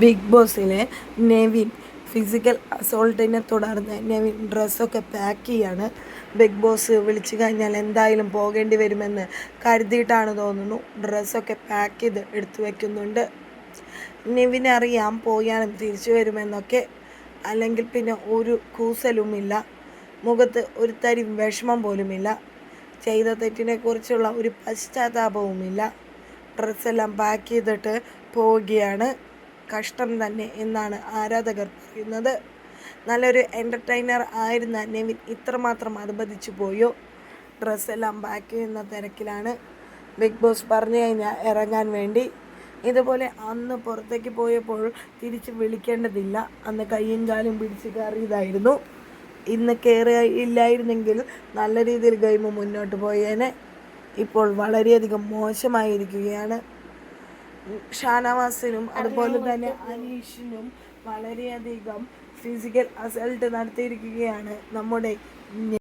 Big ബോസിലെ Nevin physical അസോൾട്ടിനെ തുടർന്ന് നെവിൻ ഡ്രസ്സൊക്കെ പാക്ക് ചെയ്യാണ്. ബിഗ് ബോസ് വിളിച്ചു കഴിഞ്ഞാൽ എന്തായാലും പോകേണ്ടി വരുമെന്ന് കരുതിയിട്ടാണ് തോന്നുന്നു. ഡ്രസ്സൊക്കെ പാക്ക് ചെയ്ത് എടുത്തു വയ്ക്കുന്നുണ്ട് നെവിനെ അറിയാം പോയാലും തിരിച്ചു വരുമെന്നൊക്കെ. അല്ലെങ്കിൽ പിന്നെ ഒരു കൂസലുമില്ല. മുഖത്ത് ഒരു തരി വിഷമം പോലുമില്ല. ചെയ്ത തെറ്റിനെക്കുറിച്ചുള്ള ഒരു പശ്ചാത്താപവുമില്ല. ഡ്രസ്സെല്ലാം പാക്ക് ചെയ്തിട്ട് പോവുകയാണ്. കഷ്ടം തന്നെ എന്നാണ് ആരാധകർ പറയുന്നത്. നല്ലൊരു എന്റർടൈനർ ആയിരുന്ന നെവിൻ ഇത്രമാത്രം അനുബന്ധിച്ചു പോയോ? ഡ്രസ്സെല്ലാം പാക്ക് ചെയ്യുന്ന തിരക്കിലാണ്. ബിഗ് ബോസ് പറഞ്ഞു കഴിഞ്ഞാൽ ഇറങ്ങാൻ വേണ്ടി. ഇതുപോലെ അന്ന് പുറത്തേക്ക് പോയപ്പോൾ തിരിച്ച് വിളിക്കേണ്ടതില്ല. അന്ന് കയ്യും കാലും പിടിച്ച് കയറിയതായിരുന്നു. ഇന്ന് കയറിയില്ലായിരുന്നെങ്കിൽ നല്ല രീതിയിൽ ഗെയിം മുന്നോട്ട് പോയേനെ. ഇപ്പോൾ വളരെയധികം മോശമായിരിക്കുകയാണ്. ഷാനവാസിനും അതുപോലെ തന്നെ അനീഷിനും വളരെയധികം ഫിസിക്കൽ അസൾട്ട് നടത്തിയിരിക്കുകയാണ് നമ്മുടെ